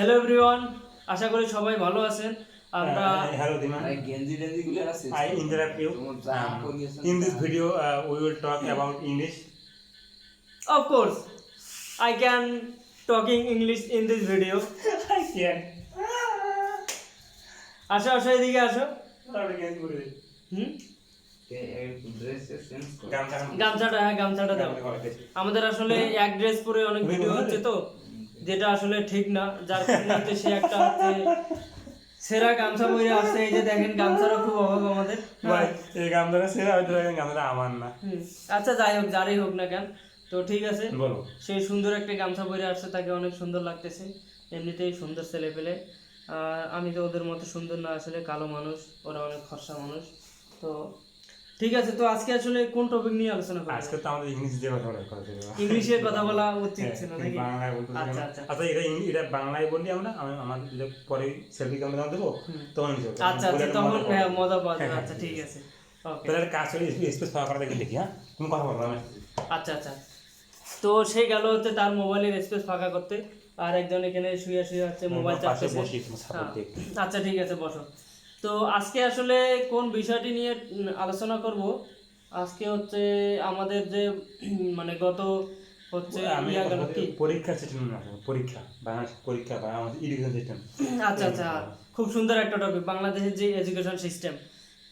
Hello everyone আশা করি সবাই ভালো আছেন আমরা Hello, Diman. আরে গেঞ্জি টেঞ্জি গুলো আছে I interrupt you. তোমার যা করিয়েছেন in this তা- video, uh, we will talk about English. Of course I can talking English in this video I can. আসো আসো এদিকে আসো তাহলে জ্ঞান করে দিই। হুম। গামছাটা হ্যাঁ গামছাটা দাও। আমাদের আসলে এক ড্রেস পরে অনেক ভিডিও হচ্ছে তো যেটা আসলে ঠিক না যার কারণে সে একটা হচ্ছে সেরা গামছা পরে আসছে। এই যে দেখেন গামছারও খুব অভাব আমাদের। ভাই, এই গামছাটা সেরা হয়তো এই গামছাটা আমার না। আচ্ছা যাই হোক যারই হোক না কেন। তো ঠিক আছে। বলো। সেই সুন্দর একটা গামছা পরে আসছে তাকে অনেক সুন্দর লাগতেছে। এমনিতেই সুন্দর ছেলে পেলে। আর আমি তো ওদের মতো সুন্দর না আসলে কালো মানুষ ওরা অনেক ফর্সা মানুষ। তো ঠিক আছে তো আজকে আসলে কোন টপিক নিয়ে আলোচনা করব আজকে তো আমাদের ইংলিশ দিয়ে কথা বলার কথা। ইংলিশে কথা বলা উচিত হ্যাঁ, ছিল নাকি? বাংলায় বলতে আচ্ছা আচ্ছা। আচ্ছা, এটা ইং- এটা বাংলায় বললি আমরা আমি আমাদের পরে সেলফি ক্যামেরা দেবো তখন। আচ্ছা আচ্ছা তখন মজা। হ্যাঁ, পাওয়া যাবে। হ্যাঁ, আচ্ছা ঠিক আছে। ওকে তাহলে কাজ করি স্পেস ফাঁকা করে দেখি দেখি হ্যাঁ? তুমি কথা বলো আমি আচ্ছা আচ্ছা। তো সে গেল হচ্ছে তার মোবাইলের স্পেস ফাঁকা করতে। আর একজন এখানে শুয়ে শুয়ে হচ্ছে মোবাইল দেখি। আচ্ছা ঠিক আছে বসো। তো আজকে আসলে কোন বিষয়টি নিয়ে আলোচনা করব? আজকে হচ্ছে আমাদের যে মানে গত হচ্ছে আমি পরীক্ষা সিস্টেম পরীক্ষা বাংলাদেশ পরীক্ষা বা আমাদের এডুকেশন সিস্টেম আচ্ছা আচ্ছা। খুব সুন্দর একটা টপিক বাংলাদেশের যে এডুকেশন সিস্টেম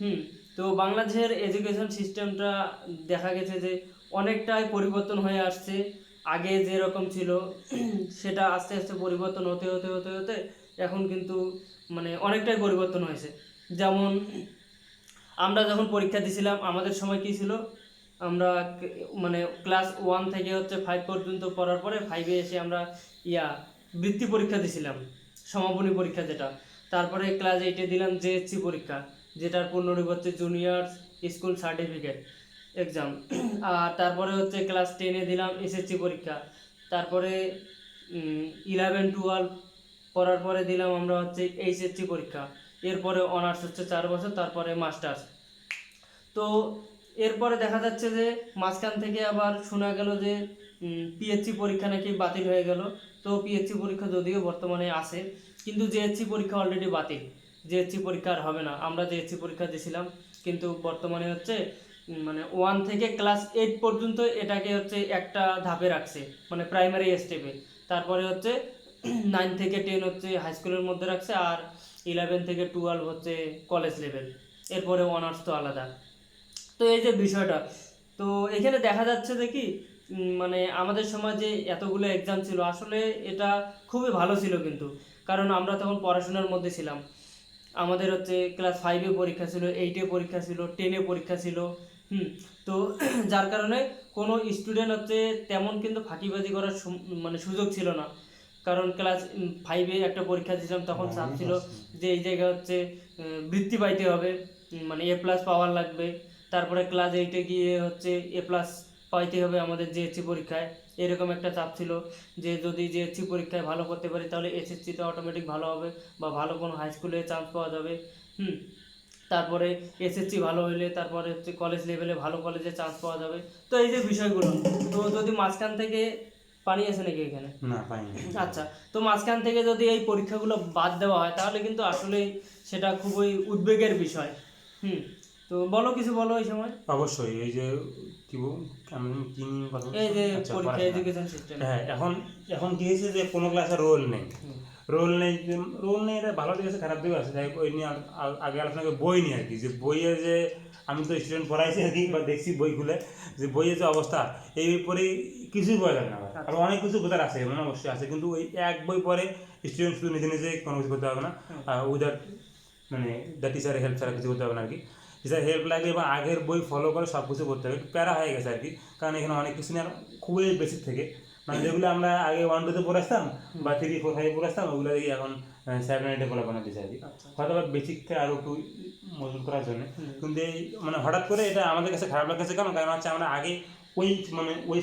হুম তো বাংলাদেশের এডুকেশন সিস্টেমটা দেখা গেছে যে অনেকটাই পরিবর্তন হয়ে আসছে। আগে যেরকম ছিল সেটা আস্তে আস্তে পরিবর্তন হতে হতে হতে হতে এখন কিন্তু মানে অনেকটাই পরিবর্তন হয়েছে। যেমন আমরা যখন পরীক্ষা দিছিলাম, আমাদের সময় কী ছিল? আমরা মানে ক্লাস ওয়ান থেকে হচ্ছে ফাইভ পর্যন্ত পড়ার পরে ফাইভে এসে আমরা ইয়া, বৃত্তি পরীক্ষা দিছিলাম, সমাপনী পরীক্ষা যেটা। তারপরে ক্লাস এইটে দিলাম জেএসসি পরীক্ষা, যেটার পূর্ণরূপ হচ্ছে জুনিয়র স্কুল সার্টিফিকেট এক্সাম আর তারপরে হচ্ছে ক্লাস টেনে দিলাম এসএসসি পরীক্ষা। তারপরে ইলেভেন টুয়েলভ পড়ার পরে দিলাম আমরা হচ্ছে এইচএসসি পরীক্ষা। এরপরে অনার্স হচ্ছে চার বছর, তারপরে মাস্টার্স। তো এরপরে দেখা যাচ্ছে যে মাঝখান থেকে আবার শোনা গেল যে পিএসসি পরীক্ষা নাকি বাতিল হয়ে গেল। তো পিএসসি পরীক্ষা যদিও বর্তমানে আছে, কিন্তু জেএসসি পরীক্ষা অলরেডি বাতিল। জেএসসি পরীক্ষা আর হবে না। আমরা জেএসসি পরীক্ষা দিয়েছিলাম কিন্তু বর্তমানে হচ্ছে মানে ওয়ান থেকে ক্লাস এইট পর্যন্ত এটাকে হচ্ছে একটা ধাপে রাখছে মানে প্রাইমারি স্টেপে তারপরে হচ্ছে নাইন থেকে টেন হচ্ছে হাই স্কুলের মধ্যে রাখছে আর ইলেভেন থেকে টুয়েলভ হচ্ছে কলেজ লেভেল এরপরে অনার্স তো আলাদা। তো এই যে বিষয়টা, তো এখানে দেখা যাচ্ছে যে কি মানে আমাদের সমাজে এতগুলো এক্সাম ছিল, আসলে এটা খুবই ভালো ছিল কিন্তু। কারণ আমরা তখন পড়াশোনার মধ্যে ছিলাম। আমাদের হচ্ছে ক্লাস ফাইভে পরীক্ষা ছিল এইটে পরীক্ষা ছিল টেনে পরীক্ষা ছিল, হুম, তো যার কারণে কোনো স্টুডেন্ট হচ্ছে তেমন কিন্তু ফাঁকিবাজি করার মানে সুযোগ ছিল না। কারণ ক্লাস ফাইভে একটা পরীক্ষা দিয়েছিলাম তখন চাপ ছিল যে এই জায়গায় হচ্ছে বৃত্তি পাইতে হবে মানে এ প্লাস পাওয়ার লাগবে। তারপরে ক্লাস এইটে গিয়ে হচ্ছে এ প্লাস পাইতে হবে আমাদের জিএসসি পরীক্ষায়। এরকম একটা চাপ ছিল যে যদি জিএসসি পরীক্ষায় ভালো করতে পারি তাহলে এসএসসিতে অটোমেটিক ভালো হবে বা ভালো কোনো হাই স্কুলে চান্স পাওয়া যাবে। হুম তারপরে এসএসসি ভালো হইলে তারপরে হচ্ছে কলেজ লেভেলে ভালো কলেজে চান্স পাওয়া যাবে। তো এই যে বিষয়গুলো তো যদি মাঝখান থেকে পানি আছে নাকি এখানে? না পানি আচ্ছা তো মাঝখান থেকে যদি এই পরীক্ষাগুলো বাদ দেওয়া হয় তাহলে কিন্তু আসলে সেটা খুবই উদ্বেগের বিষয়। হুম তো বলো কিছু বলো এই সময়। অবশ্যই এই যে কি আমি কি কথা এই যে আচ্ছা, পরীক্ষা এডুকেশন সিস্টেম হ্যাঁ এখন এখন কি হয়েছে যে কোনো ক্লাসে রোল নেই। রোল নেই রোল নেই এটা ভালো দিক আছে খারাপ দিক আছে। যাই ওই নিয়ে আগে আলোচনা করি বই নিয়ে আর কি। যে বইয়ের যে আমি তো স্টুডেন্ট পড়াইছি আর কি বা দেখছি বই খুলে যে বইয়ের যে অবস্থা এই পরে কিছুই বোঝা যাবে না আবার। আচ্ছা। অনেক কিছু বোঝার আছে এমন অবশ্যই আছে। কিন্তু ওই এক বই পরে স্টুডেন্ট শুধু নিজে নিজে কোনো কিছু করতে হবে না। উইদাউট মানে দ্য টিচারের হেল্প ছাড়া কিছু করতে হবে না আর কি। টিচার হেল্প লাগলে এবং আগের বই ফলো করে সব কিছু করতে হবে। একটু প্যারা হয়ে গেছে আর কি। কারণ এখানে অনেক কিছু নিয়ে আর খুবই বেসিক থেকে। মানে যেগুলো আমরা আগে ওয়ান টুতে পড়াতাম বা থ্রি ফোর ফাইভে পড়াতাম ওগুলো দিয়ে এখন সেভেন এইটে পড়া বানা দিচ্ছে আর কি। আচ্ছা। হয়তো বা বেসিকটা আরও একটু মজবুত করার জন্য। কিন্তু এই মানে হঠাৎ করে এটা আমাদের কাছে খারাপ লাগছে কেন? কারণ হচ্ছে আমরা আগে ওই মানে ওই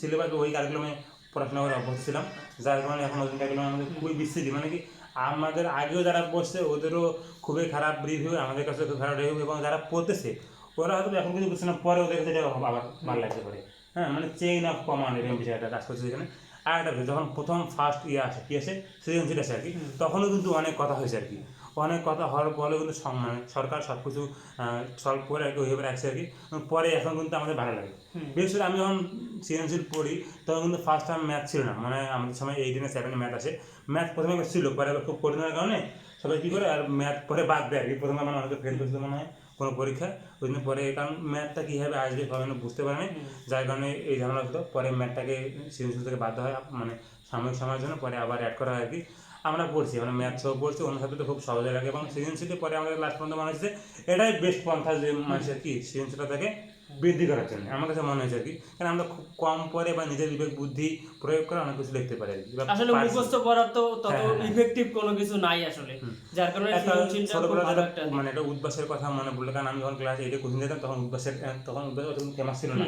সিলেবাস ওই কারিকুলামে পড়াশোনা করে অভ্যস্ত ছিলাম যার কারণে এখন নতুন কারিকুলাম আমাদের খুবই বিস্তৃতি। মানে কি আমাদের আগেও যারা বসছে ওদেরও খুবই খারাপ রিভিউ আমাদের কাছে খুব খারাপ রিভিউ এবং যারা পড়তেছে ওরা হয়তো এখন কিছু বুঝছে না পরে ওদের কাছে আবার ভালো লাগতে পারে। হ্যাঁ মানে চেইন অফ কমান্ড এরকম বিষয় একটা কাজ করছে এখানে আর একটা বিষয়, যখন প্রথম ফার্স্ট ইয়ে আসে কি আসে? সৃজনশীল আসে আর কি। তখনও কিন্তু অনেক কথা হয়েছে আর কি। অনেক কথা হওয়ার পরেও কিন্তু মানে সরকার সব কিছু সলভ করে আর কি ওইভাবে রাখছে আর কি। পরে এখন কিন্তু আমাদের ভালো লাগে। বিশেষ করে আমি যখন সৃজনশীল পড়ি তখন কিন্তু ফার্স্ট টাইম ম্যাথ ছিল না। মানে আমাদের সময় এইট না সেভেনে ম্যাথ আছে ম্যাথ প্রথমে ছিল পরে খুব কঠিন হওয়ার কারণে সবাই কী করে আর ম্যাথ পরে বাদ দেয় আর কি। প্রথমে মানে অনেকে ফেল করছিল মনে হয়। কোনো পরীক্ষা ওই জন্য পরে কারণ ম্যাথটা কীভাবে আসবে সবাই বুঝতে পারে না যার কারণে এই ঝামেলা হতো। পরে ম্যাথটাকে সৃজনশীল থেকে বাধ্য হয় মানে সাময়িক সময়ের জন্য পরে আবার অ্যাড করা হয় আর কি। আমরা পড়ছি মানে ম্যাথ সব পড়ছি অন্য সাবজেক্টে খুব সহজে লাগে। এবং সৃজনশীলে পরে আমাদের লাস্ট পর্যন্ত মানুষদের এটাই বেস্ট পন্থা যে মানুষের কি সৃজনশীলতাকে বৃদ্ধি করার জন্য। আমার কাছে মনে হয়েছে আর কি। কারণ আমরা খুব কম পরে বা নিজের বিবেক বুদ্ধি প্রয়োগ করে অনেক কিছু লিখতে পারি আসলে মুখস্থ করার তো তত হ্যাঁ, হ্যাঁ। ইফেক্টিভ কোনো কিছু নাই আসলে। যার কারণে ছোটবেলা মানে একটা উদ্বাসের কথা মনে পড়ল। কারণ আমি যখন ক্লাস এইটে কোচিং দিতাম তখন উদ্বাসের তখন উদ্বাস অত ফেমাস ছিল না।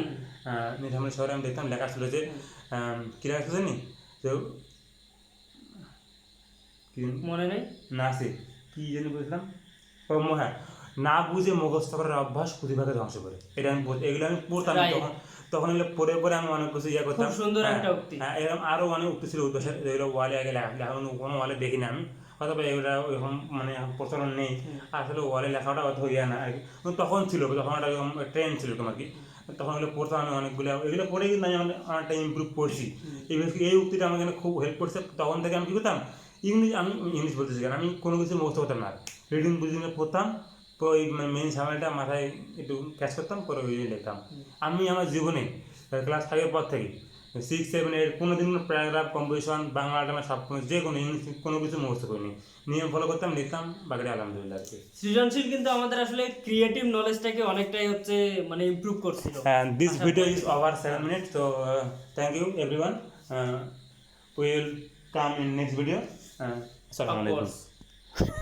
নিজামুল শহরে আমি দেখতাম লেখা ছিল যে আহ, কি লেখা ছিল জানি? যে মনে নেই? না সে কি জানি বুঝলাম ও হ্যাঁ। না বুঝে মুখস্থ করার অভ্যাস প্রতিভাকে ধ্বংস করে। এটা আমি এগুলো আমি পড়তাম. তখন তখন এগুলো পড়ে পড়ে আমি অনেক কিছু ইয়ে করতাম। সুন্দর হ্যাঁ, একটা উক্তি। হ্যাঁ এরকম আরও অনেক উক্তি ছিল উদ্দেশ্যের যেগুলো ওয়ালে আগে লেখা কোনো ওয়ালে দেখি না আমি। হয়তো বা এগুলো ওইরকম মানে প্রচলন নেই। আসলে ওয়ালে লেখাটা অত ইয়ে না আর কি। তখন ছিল তখন একটা ট্রেন্ড ছিল তোমার কি। তখন এগুলো পড়তাম আমি অনেকগুলো। এগুলো পড়ে কিন্তু আমি অনেক- অনেকটা ইমপ্রুভ করছি। এই এই উক্তিটা আমাকে খুব হেল্প করছে। তখন থেকে আমি কী করতাম? ইংলিশ আমি ইংলিশ বলতেছি আমি কোনো কিছু মুখস্থ করতাম না রিডিং বুঝিং পড়তাম। তো ওই মেন সামনেটা মাথায় একটু ক্যাচ করতাম পরে ওই লিখতাম আমি আমার জীবনে ক্লাস ফাইভের পর থেকে সিক্স সেভেন এইট কোনো দিন প্যারাগ্রাফ কম্পোজিশন বাংলা গ্রামার সব কোনো- যে কোনো ইংলিশ কোনো কিছু মুখস্থ করিনি। নিয়ম ফলো করতাম লিখতাম বাকিটা আলহামদুলিল্লাহ আর সৃজনশীল কিন্তু আমাদের আসলে ক্রিয়েটিভ নলেজটাকে অনেকটাই হচ্ছে মানে ইমপ্রুভ করছিল। This video is over seven minutes. So uh, thank you everyone. Uh, we will come in next